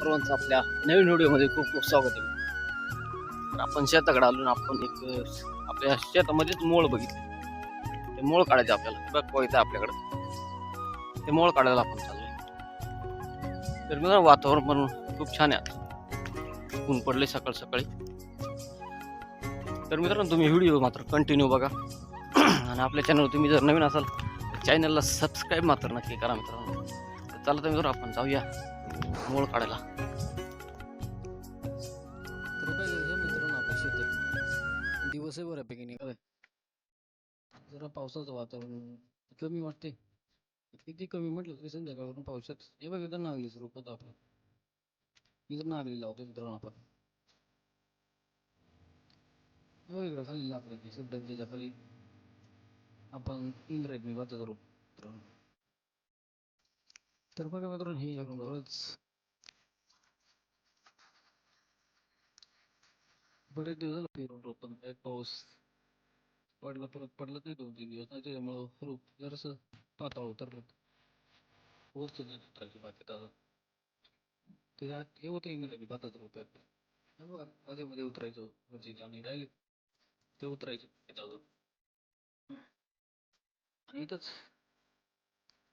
सर्वांचं आपल्या नवीन व्हिडिओमध्ये खूप खूप स्वागत आहे. तर आपण शेताकडे आलो आपण एक आपल्या शेतामध्येच मोळ बघितलं. ते मोळ काढायचं आपल्याला. बघ पोहायचं आपल्याकडं. ते मोळ काढायला आपण चाललोय. तर मला वातावरण पण खूप छान आहे ऊन पडले सकाळ सकाळी. तर मित्रांनो तुम्ही व्हिडिओ मात्र कंटिन्यू बघा. आणि आपल्या चॅनलवर तुम्ही जर नवीन असाल चॅनलला सबस्क्राईब मात्र नक्की करा मित्रांनो. तर चला तर मित्रांनो आपण जाऊया. मोळ काढायला. दिवस आहे. बऱ्यापैकी निघालाय. जरा पावसाचं वातावरण कमी वाटते किती कमी म्हटलं तरी संध्याकाळवरून पावसात हे बघ इथं नागलीच रोपत आपण इथं नागली लावतो मित्रांनो आपण. वेगळं खाली लागलं की सध्या त्याच्याखाली. आपण इंग्रजी वाचत करू. मित्रांनो तर बघा मित्रांनो हे अगोदरच बरेच. दिवस पेरून रोप काय पाऊस पडला परत पडला नाही दोन तीन दिवस. नाही त्याच्यामुळं रोप जरासं पाताळ उतरलं पोहोचतो नाही उतरायची बाकी आता ते हे होतं इंग्रजी भातात रोप आहेत मध्ये मध्ये उतरायचं म्हणजे आम्ही राहिले ते उतरायचे आणि इथंच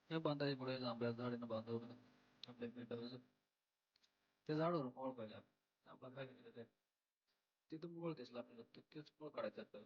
हे बांधायचे पुढे आंब्या झाडानं बांधवलं आपल्या पेटाचं त्या झाडावर मोळ पाहिजे आपला काय केलं ते तिथं मोळ दिसला आपल्याला तेच मोळ काढायचं आपल्याला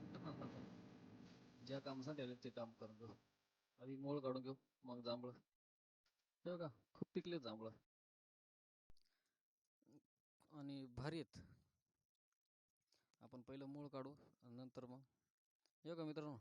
ज्या काम आले ते काम करतो आधी मोळ काढून घेऊ मग जांभळं. ठेव का खूप पिकले जांभळं. आणि भारी आहेत. आपण पहिलं मूळ काढू आणि नंतर मग. येऊ का मित्रांनो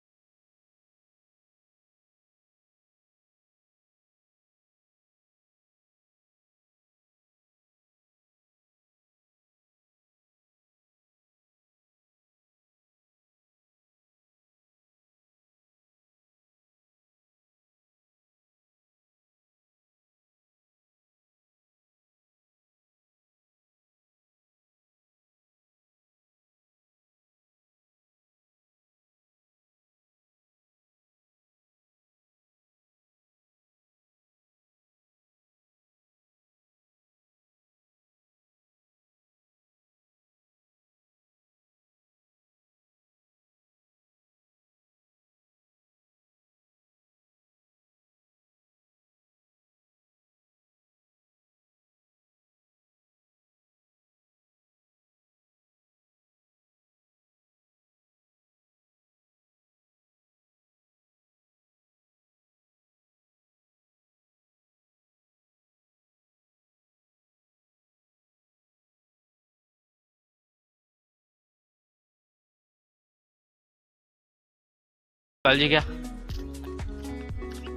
काळजी घ्या